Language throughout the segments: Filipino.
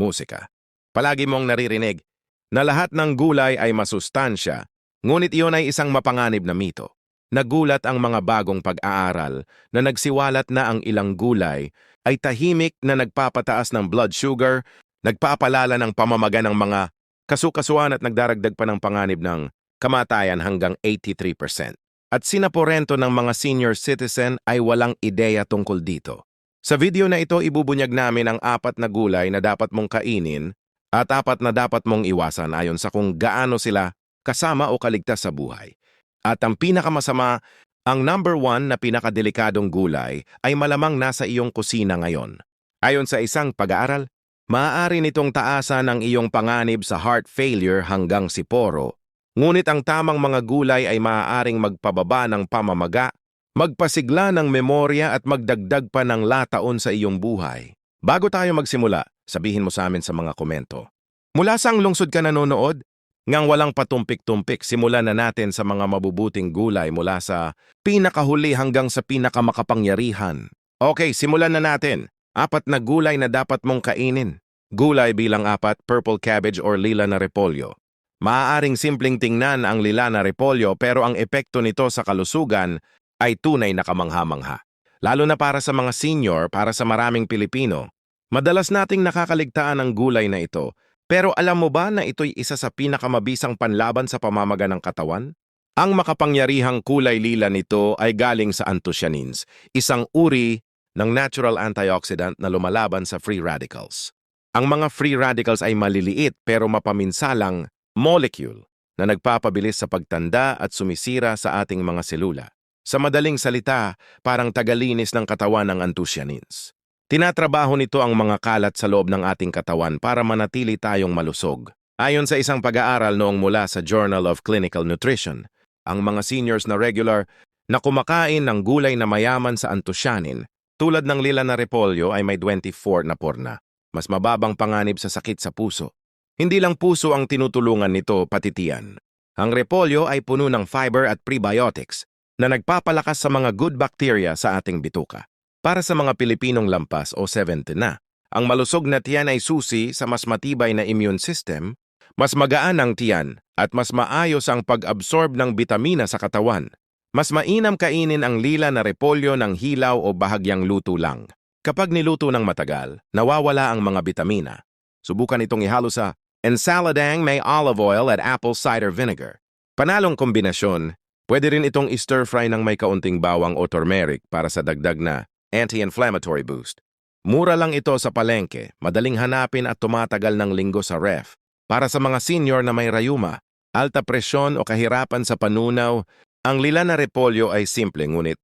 musika. Palagi mong naririnig na lahat ng gulay ay masustansya, ngunit iyon ay isang mapanganib na mito. Nagulat ang mga bagong pag-aaral na nagsiwalat na ang ilang gulay ay tahimik na nagpapataas ng blood sugar, nagpapalala ng pamamaga ng mga kasukasuan at nagdaragdag pa ng panganib ng kamatayan hanggang 83%. At sinaporento ng mga senior citizen ay walang ideya tungkol dito. Sa video na ito, ibubunyag namin ang apat na gulay na dapat mong kainin at apat na dapat mong iwasan ayon sa kung gaano sila kasama o kaligtas sa buhay. At ang pinakamasama, ang number one na pinakadelikadong gulay ay malamang nasa iyong kusina ngayon. Ayon sa isang pag-aaral, maaari nitong taasan ang iyong panganib sa heart failure hanggang siporo. Ngunit ang tamang mga gulay ay maaaring magpababa ng pamamaga, magpasigla ng memorya at magdagdag pa ng lataon sa iyong buhay. Bago tayo magsimula, sabihin mo sa amin sa mga komento. Mula sa lungsod ka nanonood, ngang walang patumpik-tumpik, simulan na natin sa mga mabubuting gulay mula sa pinakahuli hanggang sa pinakamakapangyarihan. Okay, simulan na natin. Apat na gulay na dapat mong kainin. Gulay bilang apat, purple cabbage or lila na repolyo. Maaaring simpleng tingnan ang lila na repolyo pero ang epekto nito sa kalusugan ay tunay na kamangha-mangha. Lalo na para sa mga senior, para sa maraming Pilipino. Madalas nating nakakaligtaan ang gulay na ito pero alam mo ba na ito'y isa sa pinakamabisang panlaban sa pamamaga ng katawan? Ang makapangyarihang kulay lila nito ay galing sa anthocyanins, isang uri ng natural antioxidant na lumalaban sa free radicals. Ang mga free radicals ay maliliit pero mapaminsalang molecule na nagpapabilis sa pagtanda at sumisira sa ating mga selula. Sa madaling salita, parang tagalinis ng katawan ng anthocyanins. Tinatrabaho nito ang mga kalat sa loob ng ating katawan para manatili tayong malusog. Ayon sa isang pag-aaral noong mula sa Journal of Clinical Nutrition, ang mga seniors na regular na kumakain ng gulay na mayaman sa anthocyanin tulad ng lila na repolyo ay may 24 na porna. Mas mababang panganib sa sakit sa puso. Hindi lang puso ang tinutulungan nito, pati tiyan. Ang repolyo ay puno ng fiber at prebiotics na nagpapalakas sa mga good bacteria sa ating bituka. Para sa mga Pilipinong lampas o 70 na, ang malusog na tiyan ay susi sa mas matibay na immune system, mas magaan ang tiyan at mas maayos ang pag-absorb ng bitamina sa katawan. Mas mainam kainin ang lila na repolyo ng hilaw o bahagyang luto lang. Kapag niluto ng matagal, nawawala ang mga bitamina. Subukan itong ihalo sa ensaladang may olive oil at apple cider vinegar. Panalong kombinasyon, pwede rin itong stir-fry ng may kaunting bawang o turmeric para sa dagdag na anti-inflammatory boost. Mura lang ito sa palengke, madaling hanapin at tumatagal ng linggo sa ref. Para sa mga senior na may rayuma, alta presyon o kahirapan sa panunaw, ang lila na repolyo ay simple ngunit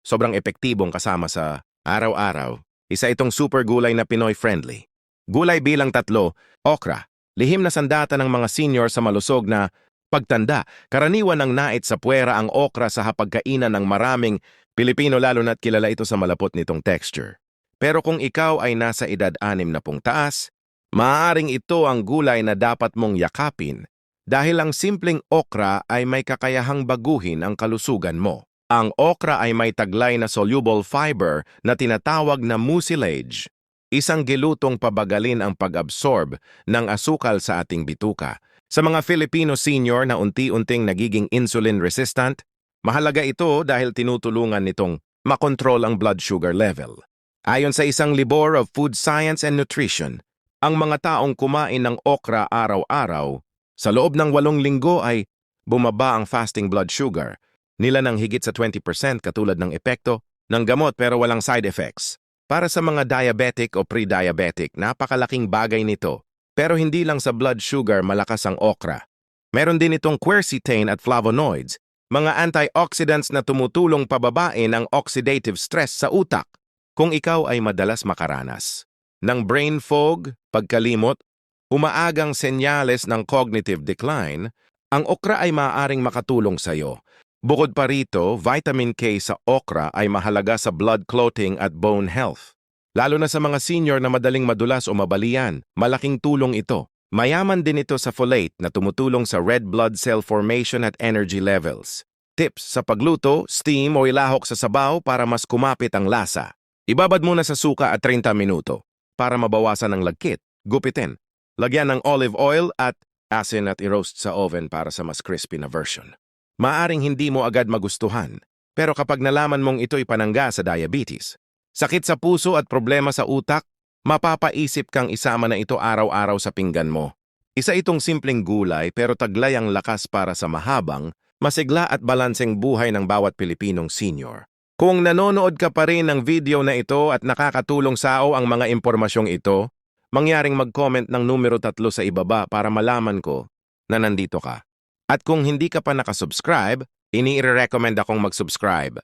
sobrang epektibong kasama sa araw-araw. Isa itong super gulay na Pinoy-friendly. Gulay bilang tatlo, okra, lihim na sandata ng mga senior sa malusog na pagtanda, karaniwan ng nait sa puwera ang okra sa hapagkainan ng maraming Pilipino lalo na't kilala ito sa malapot nitong texture. Pero kung ikaw ay nasa edad anim na pung taas, maaaring ito ang gulay na dapat mong yakapin dahil ang simpleng okra ay may kakayahang baguhin ang kalusugan mo. Ang okra ay may taglay na soluble fiber na tinatawag na mucilage, isang gilutong pabagalin ang pag-absorb ng asukal sa ating bituka. Sa mga Filipino senior na unti-unting nagiging insulin resistant, Mahalaga ito dahil tinutulungan nitong makontrol ang blood sugar level. Ayon sa isang libor of Food Science and Nutrition, ang mga taong kumain ng okra araw-araw, sa loob ng walong linggo ay bumaba ang fasting blood sugar, nila ng higit sa 20% katulad ng epekto ng gamot pero walang side effects. Para sa mga diabetic o pre-diabetic, napakalaking bagay nito. Pero hindi lang sa blood sugar malakas ang okra. Meron din itong quercetin at flavonoids mga antioxidants na tumutulong pababain ang oxidative stress sa utak kung ikaw ay madalas makaranas. Ng brain fog, pagkalimot, umaagang senyales ng cognitive decline, ang okra ay maaaring makatulong sa iyo. Bukod pa rito, vitamin K sa okra ay mahalaga sa blood clotting at bone health. Lalo na sa mga senior na madaling madulas o mabalian, malaking tulong ito. Mayaman din ito sa folate na tumutulong sa red blood cell formation at energy levels. Tips sa pagluto, steam o ilahok sa sabaw para mas kumapit ang lasa. Ibabad muna sa suka at 30 minuto para mabawasan ang lagkit Gupitin. Lagyan ng olive oil at asin at i-roast sa oven para sa mas crispy na version. Maaring hindi mo agad magustuhan, pero kapag nalaman mong ito'y panangga sa diabetes, sakit sa puso at problema sa utak, mapapaisip kang isama na ito araw-araw sa pinggan mo. Isa itong simpleng gulay pero taglay ang lakas para sa mahabang, masigla at balanseng buhay ng bawat Pilipinong senior. Kung nanonood ka pa rin ng video na ito at nakakatulong sao ang mga impormasyong ito, mangyaring mag-comment ng numero tatlo sa ibaba para malaman ko na nandito ka. At kung hindi ka pa nakasubscribe, ini-recommend akong mag-subscribe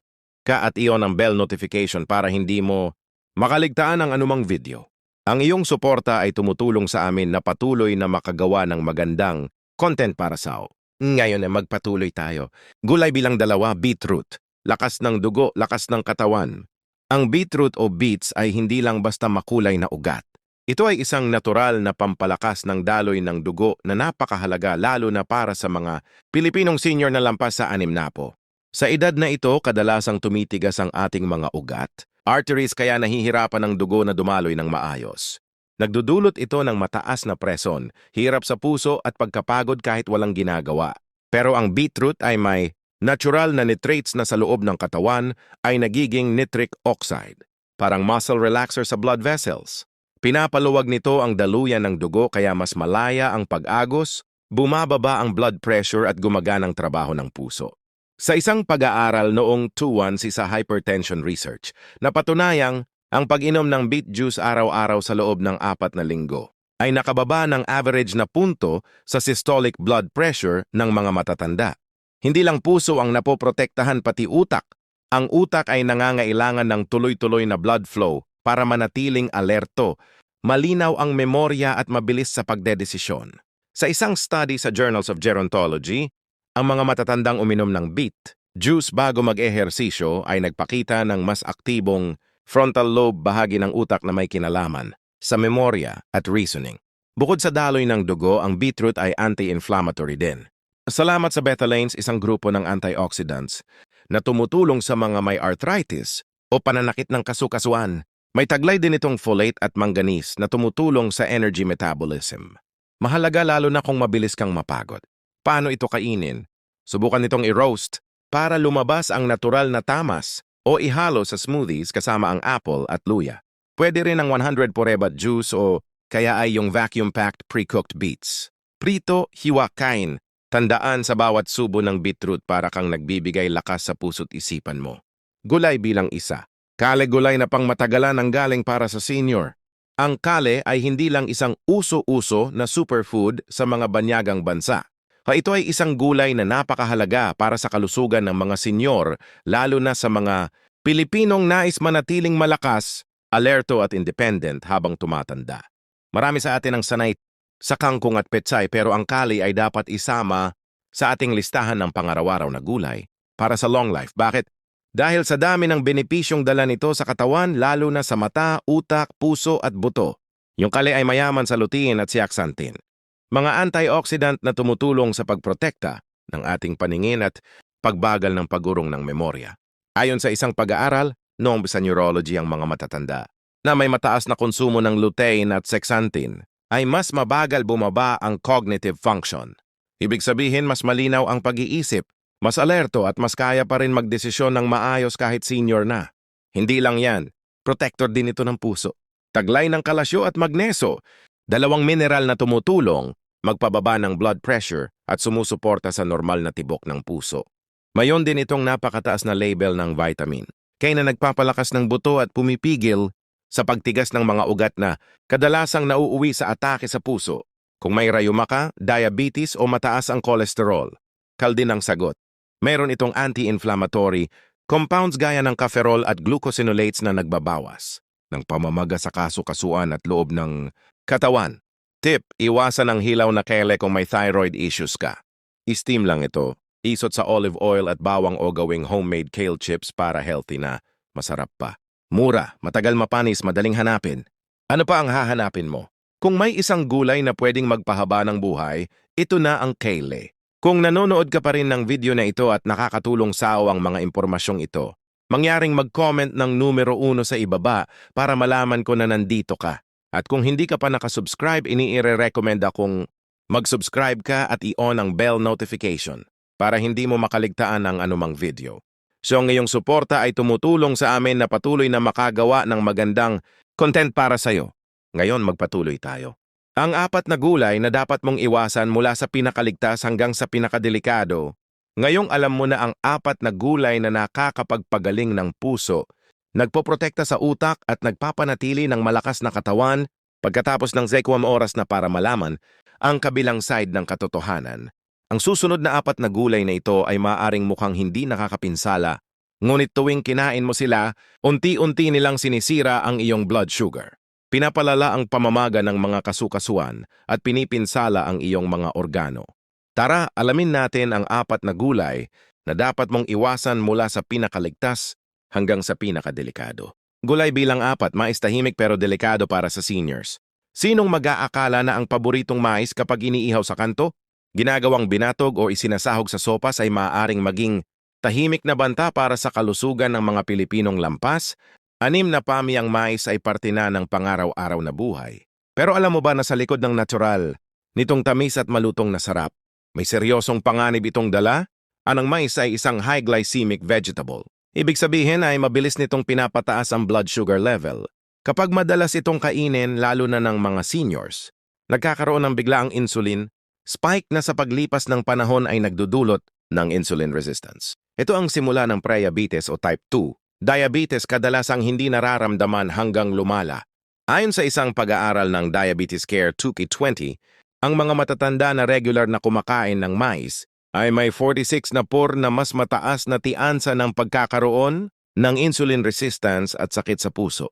ka at iyon ang bell notification para hindi mo makaligtaan ang anumang video. Ang iyong suporta ay tumutulong sa amin na patuloy na makagawa ng magandang content para sa Ngayon ay magpatuloy tayo. Gulay bilang dalawa, beetroot. Lakas ng dugo, lakas ng katawan. Ang beetroot o beets ay hindi lang basta makulay na ugat. Ito ay isang natural na pampalakas ng daloy ng dugo na napakahalaga lalo na para sa mga Pilipinong senior na lampas sa anim na po. Sa edad na ito, kadalasang tumitigas ang ating mga ugat, arteries kaya nahihirapan ng dugo na dumaloy ng maayos. Nagdudulot ito ng mataas na preson, hirap sa puso at pagkapagod kahit walang ginagawa. Pero ang beetroot ay may natural na nitrates na sa loob ng katawan ay nagiging nitric oxide, parang muscle relaxer sa blood vessels. Pinapaluwag nito ang daluyan ng dugo kaya mas malaya ang pag-agos, bumababa ang blood pressure at gumaganang trabaho ng puso. Sa isang pag-aaral noong 2-1 sa hypertension research, napatunayang ang pag-inom ng beet juice araw-araw sa loob ng apat na linggo ay nakababa ng average na punto sa systolic blood pressure ng mga matatanda. Hindi lang puso ang napoprotektahan pati utak. Ang utak ay nangangailangan ng tuloy-tuloy na blood flow para manatiling alerto, malinaw ang memorya at mabilis sa pagdedesisyon. Sa isang study sa Journals of Gerontology, ang mga matatandang uminom ng beet, juice bago mag-ehersisyo ay nagpakita ng mas aktibong frontal lobe bahagi ng utak na may kinalaman sa memorya at reasoning. Bukod sa daloy ng dugo, ang beetroot ay anti-inflammatory din. Salamat sa Bethalanes, isang grupo ng antioxidants na tumutulong sa mga may arthritis o pananakit ng kasukasuan. May taglay din itong folate at manganese na tumutulong sa energy metabolism. Mahalaga lalo na kung mabilis kang mapagod. Paano ito kainin? Subukan nitong i-roast para lumabas ang natural na tamas o ihalo sa smoothies kasama ang apple at luya. Pwede rin ang 100 porebat juice o kaya ay yung vacuum-packed pre-cooked beets. Prito, hiwa, kain. Tandaan sa bawat subo ng beetroot para kang nagbibigay lakas sa puso't isipan mo. Gulay bilang isa. Kale gulay na pang matagalan ang galing para sa senior. Ang kale ay hindi lang isang uso-uso na superfood sa mga banyagang bansa. Ito ay isang gulay na napakahalaga para sa kalusugan ng mga senyor, lalo na sa mga Pilipinong nais manatiling malakas, alerto at independent habang tumatanda. Marami sa atin ang sanay sa kangkong at petsay pero ang kali ay dapat isama sa ating listahan ng pangaraw-araw na gulay para sa long life. Bakit? Dahil sa dami ng benepisyong dala nito sa katawan lalo na sa mata, utak, puso at buto. Yung kali ay mayaman sa lutein at zeaxanthin. Mga antioxidant na tumutulong sa pagprotekta ng ating paningin at pagbagal ng pagurong ng memorya. Ayon sa isang pag-aaral, noong sa neurology ang mga matatanda, na may mataas na konsumo ng lutein at zeaxanthin, ay mas mabagal bumaba ang cognitive function. Ibig sabihin mas malinaw ang pag-iisip, mas alerto at mas kaya pa rin magdesisyon ng maayos kahit senior na. Hindi lang yan, protector din ito ng puso. Taglay ng kalasyo at magneso, dalawang mineral na tumutulong, magpababa ng blood pressure at sumusuporta sa normal na tibok ng puso. Mayon din itong napakataas na label ng vitamin, kaya na nagpapalakas ng buto at pumipigil sa pagtigas ng mga ugat na kadalasang nauuwi sa atake sa puso. Kung may rayuma ka, diabetes o mataas ang kolesterol, kaldin ang sagot. Meron itong anti-inflammatory compounds gaya ng caferol at glucosinolates na nagbabawas ng pamamaga sa kasukasuan at loob ng katawan. Tip, iwasan ang hilaw na kele kung may thyroid issues ka. I-steam lang ito. Isot sa olive oil at bawang o gawing homemade kale chips para healthy na. Masarap pa. Mura, matagal mapanis, madaling hanapin. Ano pa ang hahanapin mo? Kung may isang gulay na pwedeng magpahaba ng buhay, ito na ang kale. Kung nanonood ka pa rin ng video na ito at nakakatulong sa ang mga impormasyong ito, mangyaring mag-comment ng numero uno sa ibaba para malaman ko na nandito ka. At kung hindi ka pa nakasubscribe, iniire-recommend akong mag-subscribe ka at i-on ang bell notification para hindi mo makaligtaan ang anumang video. So ang iyong suporta ay tumutulong sa amin na patuloy na makagawa ng magandang content para sa'yo. Ngayon magpatuloy tayo. Ang apat na gulay na dapat mong iwasan mula sa pinakaligtas hanggang sa pinakadelikado. Ngayong alam mo na ang apat na gulay na nakakapagpagaling ng puso, nagpoprotekta sa utak at nagpapanatili ng malakas na katawan pagkatapos ng zekwam oras na para malaman ang kabilang side ng katotohanan. Ang susunod na apat na gulay na ito ay maaring mukhang hindi nakakapinsala, ngunit tuwing kinain mo sila, unti-unti nilang sinisira ang iyong blood sugar. Pinapalala ang pamamaga ng mga kasukasuan at pinipinsala ang iyong mga organo. Tara, alamin natin ang apat na gulay na dapat mong iwasan mula sa pinakaligtas hanggang sa pinakadelikado. Gulay bilang apat, mais tahimik pero delikado para sa seniors. Sinong mag-aakala na ang paboritong mais kapag iniihaw sa kanto, ginagawang binatog o isinasahog sa sopas ay maaaring maging tahimik na banta para sa kalusugan ng mga Pilipinong lampas, anim na pamiyang mais ay parte na ng pangaraw-araw na buhay. Pero alam mo ba na sa likod ng natural, nitong tamis at malutong na sarap, may seryosong panganib itong dala? Anang mais ay isang high glycemic vegetable. Ibig sabihin ay mabilis nitong pinapataas ang blood sugar level. Kapag madalas itong kainin lalo na ng mga seniors, nagkakaroon ng biglaang insulin, spike na sa paglipas ng panahon ay nagdudulot ng insulin resistance. Ito ang simula ng prediabetes o type 2. Diabetes kadalasang hindi nararamdaman hanggang lumala. Ayon sa isang pag-aaral ng Diabetes Care 2K20, ang mga matatanda na regular na kumakain ng mais ay may 46 na por na mas mataas na tiansa ng pagkakaroon ng insulin resistance at sakit sa puso.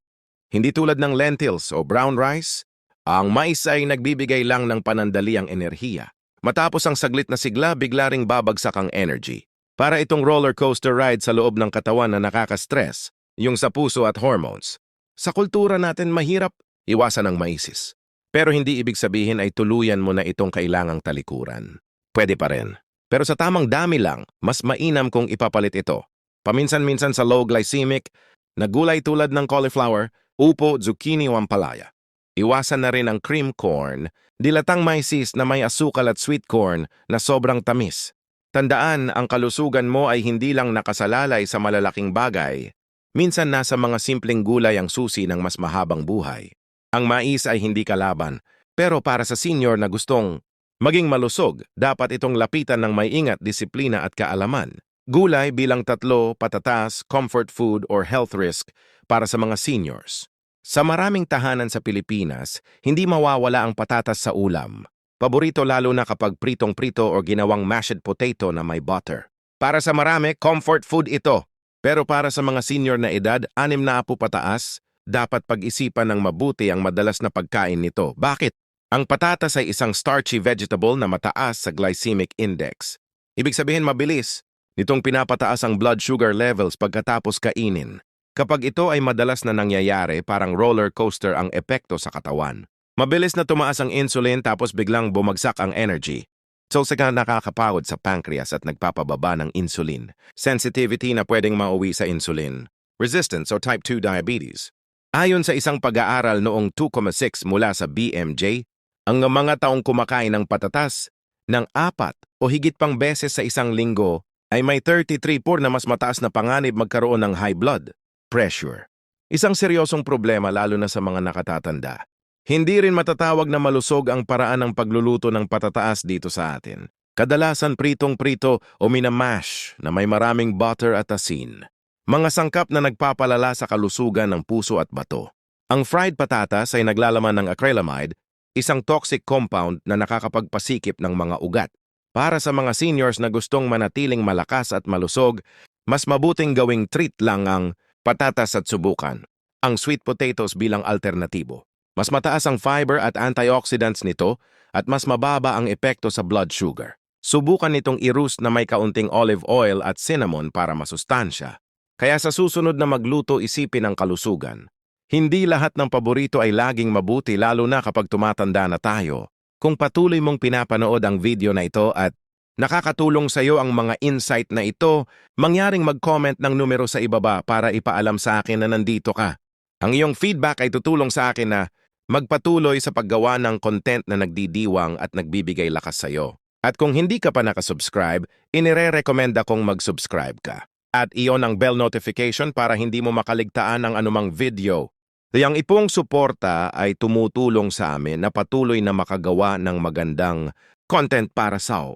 Hindi tulad ng lentils o brown rice, ang mais ay nagbibigay lang ng panandaliang enerhiya. Matapos ang saglit na sigla, bigla ring babagsak ang energy. Para itong roller coaster ride sa loob ng katawan na nakaka-stress, yung sa puso at hormones. Sa kultura natin mahirap iwasan ang maisis. Pero hindi ibig sabihin ay tuluyan mo na itong kailangang talikuran. Pwede pa rin. Pero sa tamang dami lang, mas mainam kung ipapalit ito. Paminsan-minsan sa low glycemic, na gulay tulad ng cauliflower, upo, zucchini o ampalaya. Iwasan na rin ang cream corn, dilatang maisis na may asukal at sweet corn na sobrang tamis. Tandaan, ang kalusugan mo ay hindi lang nakasalalay sa malalaking bagay. Minsan nasa mga simpleng gulay ang susi ng mas mahabang buhay. Ang mais ay hindi kalaban, pero para sa senior na gustong maging malusog, dapat itong lapitan ng may ingat, disiplina at kaalaman. Gulay bilang tatlo, patatas, comfort food or health risk para sa mga seniors. Sa maraming tahanan sa Pilipinas, hindi mawawala ang patatas sa ulam. Paborito lalo na kapag pritong-prito o ginawang mashed potato na may butter. Para sa marami, comfort food ito. Pero para sa mga senior na edad, anim na apo pataas, dapat pag-isipan ng mabuti ang madalas na pagkain nito. Bakit? Ang patatas ay isang starchy vegetable na mataas sa glycemic index. Ibig sabihin mabilis, nitong pinapataas ang blood sugar levels pagkatapos kainin. Kapag ito ay madalas na nangyayari, parang roller coaster ang epekto sa katawan. Mabilis na tumaas ang insulin tapos biglang bumagsak ang energy. So saka nakakapagod sa pancreas at nagpapababa ng insulin. Sensitivity na pwedeng mauwi sa insulin. Resistance o type 2 diabetes. Ayon sa isang pag-aaral noong 2,6 mula sa BMJ, ang mga taong kumakain ng patatas ng apat o higit pang beses sa isang linggo ay may 33 por na mas mataas na panganib magkaroon ng high blood pressure. Isang seryosong problema lalo na sa mga nakatatanda. Hindi rin matatawag na malusog ang paraan ng pagluluto ng patataas dito sa atin. Kadalasan pritong-prito o minamash na may maraming butter at asin. Mga sangkap na nagpapalala sa kalusugan ng puso at bato. Ang fried patatas ay naglalaman ng acrylamide, isang toxic compound na nakakapagpasikip ng mga ugat. Para sa mga seniors na gustong manatiling malakas at malusog, mas mabuting gawing treat lang ang Patatas at subukan. Ang sweet potatoes bilang alternatibo. Mas mataas ang fiber at antioxidants nito at mas mababa ang epekto sa blood sugar. Subukan nitong i-roast na may kaunting olive oil at cinnamon para masustansya. Kaya sa susunod na magluto isipin ang kalusugan. Hindi lahat ng paborito ay laging mabuti lalo na kapag tumatanda na tayo. Kung patuloy mong pinapanood ang video na ito at Nakakatulong sa iyo ang mga insight na ito, mangyaring mag-comment ng numero sa ibaba para ipaalam sa akin na nandito ka. Ang iyong feedback ay tutulong sa akin na magpatuloy sa paggawa ng content na nagdidiwang at nagbibigay lakas sa'yo. At kung hindi ka pa nakasubscribe, inire-recommenda kong mag-subscribe ka. At iyon ang bell notification para hindi mo makaligtaan ng anumang video. Yang ipong suporta ay tumutulong sa amin na patuloy na makagawa ng magandang content para sa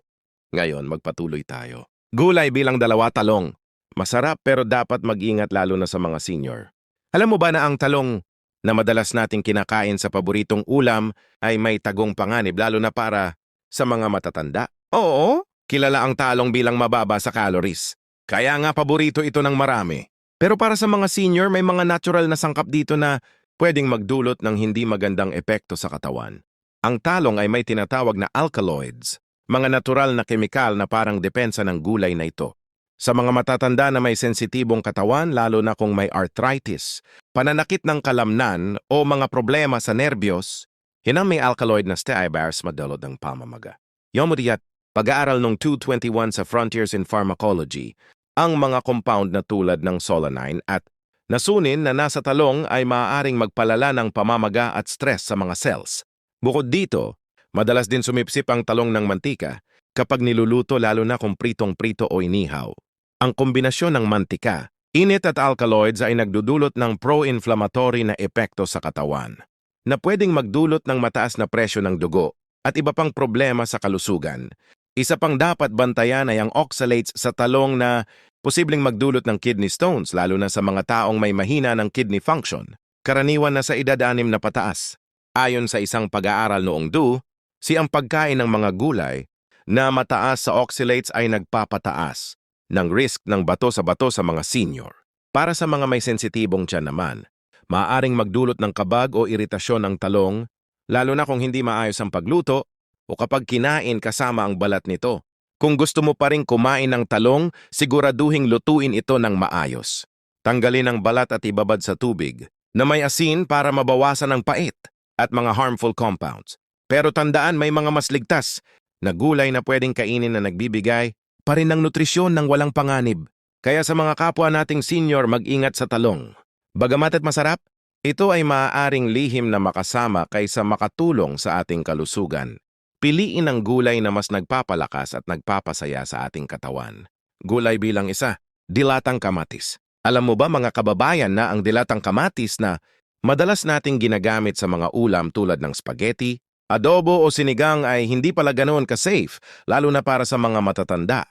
Ngayon, magpatuloy tayo. Gulay bilang dalawa talong. Masarap pero dapat mag-ingat lalo na sa mga senior. Alam mo ba na ang talong na madalas nating kinakain sa paboritong ulam ay may tagong panganib lalo na para sa mga matatanda? Oo, kilala ang talong bilang mababa sa calories. Kaya nga paborito ito ng marami. Pero para sa mga senior, may mga natural na sangkap dito na pwedeng magdulot ng hindi magandang epekto sa katawan. Ang talong ay may tinatawag na alkaloids, mga natural na kemikal na parang depensa ng gulay na ito. Sa mga matatanda na may sensitibong katawan, lalo na kung may arthritis, pananakit ng kalamnan o mga problema sa nerbiyos, hinang may alkaloid na steibars madulot ng pamamaga. Yomuriyat, pag-aaral noong 221 sa Frontiers in Pharmacology, ang mga compound na tulad ng solanine at nasunin na nasa talong ay maaaring magpalala ng pamamaga at stress sa mga cells. Bukod dito, madalas din sumipsip ang talong ng mantika kapag niluluto lalo na kung pritong-prito o inihaw. Ang kombinasyon ng mantika, init at alkaloids ay nagdudulot ng pro-inflammatory na epekto sa katawan na pwedeng magdulot ng mataas na presyo ng dugo at iba pang problema sa kalusugan. Isa pang dapat bantayan ay ang oxalates sa talong na posibleng magdulot ng kidney stones lalo na sa mga taong may mahina ng kidney function, karaniwan na sa edad anim na pataas. Ayon sa isang pag-aaral noong DU, si ang pagkain ng mga gulay na mataas sa oxalates ay nagpapataas ng risk ng bato sa bato sa mga senior. Para sa mga may sensitibong tiyan naman, maaaring magdulot ng kabag o iritasyon ang talong, lalo na kung hindi maayos ang pagluto o kapag kinain kasama ang balat nito. Kung gusto mo pa rin kumain ng talong, siguraduhing lutuin ito ng maayos. Tanggalin ang balat at ibabad sa tubig na may asin para mabawasan ang pait at mga harmful compounds. Pero tandaan may mga mas ligtas na gulay na pwedeng kainin na nagbibigay pa rin ng nutrisyon ng walang panganib. Kaya sa mga kapwa nating senior mag-ingat sa talong. Bagamat at masarap, ito ay maaaring lihim na makasama kaysa makatulong sa ating kalusugan. Piliin ang gulay na mas nagpapalakas at nagpapasaya sa ating katawan. Gulay bilang isa, dilatang kamatis. Alam mo ba mga kababayan na ang dilatang kamatis na madalas nating ginagamit sa mga ulam tulad ng spaghetti, adobo o sinigang ay hindi pala ganoon ka-safe, lalo na para sa mga matatanda.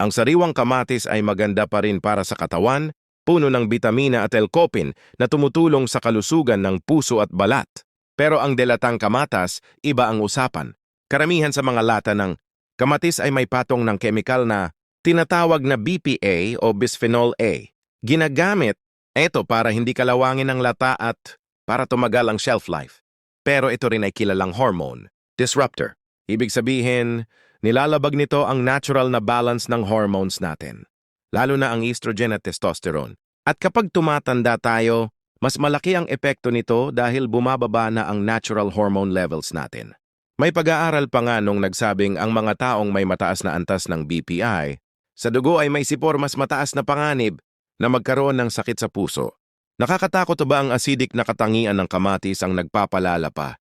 Ang sariwang kamatis ay maganda pa rin para sa katawan, puno ng bitamina at elcopin na tumutulong sa kalusugan ng puso at balat. Pero ang delatang kamatas, iba ang usapan. Karamihan sa mga lata ng kamatis ay may patong ng kemikal na tinatawag na BPA o bisphenol A. Ginagamit ito para hindi kalawangin ang lata at para tumagal ang shelf life. Pero ito rin ay kilalang hormone, disruptor. Ibig sabihin, nilalabag nito ang natural na balance ng hormones natin, lalo na ang estrogen at testosterone. At kapag tumatanda tayo, mas malaki ang epekto nito dahil bumababa na ang natural hormone levels natin. May pag-aaral pa nga nung nagsabing ang mga taong may mataas na antas ng BPI, sa dugo ay may sipor mas mataas na panganib na magkaroon ng sakit sa puso. Nakakatakot ba ang acidic na katangian ng kamatis ang nagpapalala pa?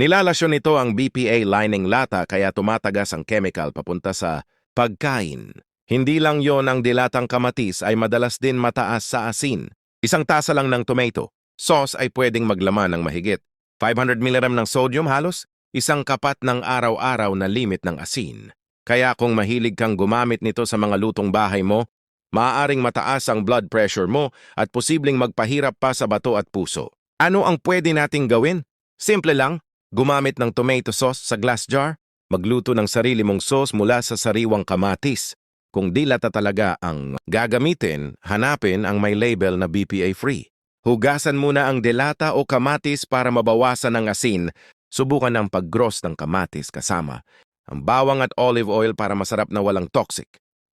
Nilalasyon nito ang BPA lining lata kaya tumatagas ang chemical papunta sa pagkain. Hindi lang yon ang dilatang kamatis ay madalas din mataas sa asin. Isang tasa lang ng tomato. Sauce ay pwedeng maglaman ng mahigit. 500 mg ng sodium halos, isang kapat ng araw-araw na limit ng asin. Kaya kung mahilig kang gumamit nito sa mga lutong bahay mo, maaaring mataas ang blood pressure mo at posibleng magpahirap pa sa bato at puso. Ano ang pwede nating gawin? Simple lang, Gumamit ng tomato sauce sa glass jar, magluto ng sarili mong sauce mula sa sariwang kamatis. Kung dilata talaga ang gagamitin, hanapin ang may label na BPA-free. Hugasan muna ang delata o kamatis para mabawasan ang asin. Subukan ang pag-gross ng kamatis kasama ang bawang at olive oil para masarap na walang toxic.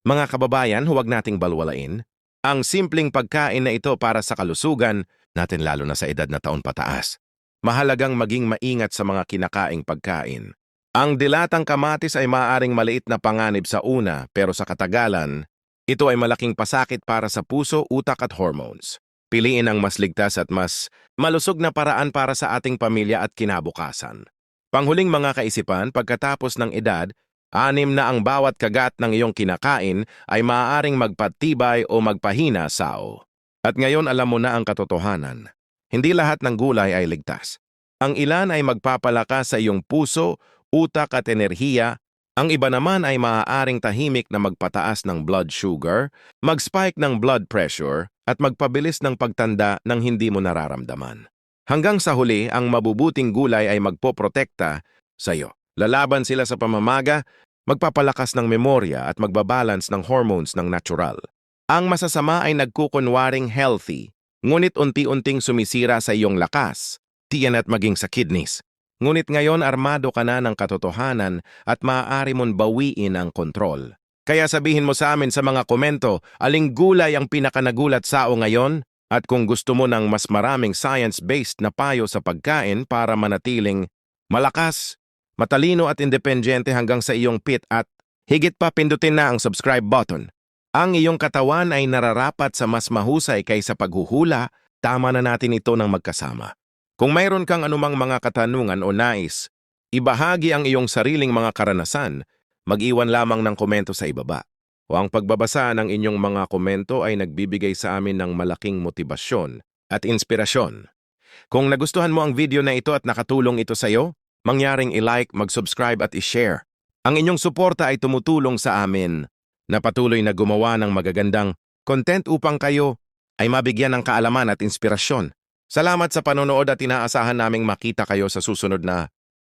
Mga kababayan, huwag nating balwalain. Ang simpleng pagkain na ito para sa kalusugan natin lalo na sa edad na taon pataas mahalagang maging maingat sa mga kinakaing pagkain. Ang dilatang kamatis ay maaaring maliit na panganib sa una pero sa katagalan, ito ay malaking pasakit para sa puso, utak at hormones. Piliin ang mas ligtas at mas malusog na paraan para sa ating pamilya at kinabukasan. Panghuling mga kaisipan, pagkatapos ng edad, anim na ang bawat kagat ng iyong kinakain ay maaaring magpatibay o magpahina sao. At ngayon alam mo na ang katotohanan. Hindi lahat ng gulay ay ligtas. Ang ilan ay magpapalakas sa iyong puso, utak at enerhiya. Ang iba naman ay maaaring tahimik na magpataas ng blood sugar, mag-spike ng blood pressure, at magpabilis ng pagtanda ng hindi mo nararamdaman. Hanggang sa huli, ang mabubuting gulay ay magpoprotekta sa iyo. Lalaban sila sa pamamaga, magpapalakas ng memorya at magbabalance ng hormones ng natural. Ang masasama ay nagkukunwaring healthy, ngunit unti-unting sumisira sa iyong lakas, tiyan at maging sa kidneys. Ngunit ngayon armado ka na ng katotohanan at maaari mong bawiin ang kontrol. Kaya sabihin mo sa amin sa mga komento, aling gulay ang pinakanagulat sao ngayon? At kung gusto mo ng mas maraming science-based na payo sa pagkain para manatiling malakas, matalino at independyente hanggang sa iyong pit at higit pa pindutin na ang subscribe button. Ang iyong katawan ay nararapat sa mas mahusay kaysa paghuhula, tama na natin ito ng magkasama. Kung mayroon kang anumang mga katanungan o nais, ibahagi ang iyong sariling mga karanasan, mag-iwan lamang ng komento sa ibaba. O ang pagbabasa ng inyong mga komento ay nagbibigay sa amin ng malaking motibasyon at inspirasyon. Kung nagustuhan mo ang video na ito at nakatulong ito sa iyo, mangyaring i-like, mag-subscribe at i-share. Ang inyong suporta ay tumutulong sa amin na patuloy na gumawa ng magagandang content upang kayo ay mabigyan ng kaalaman at inspirasyon. Salamat sa panonood at inaasahan naming makita kayo sa susunod na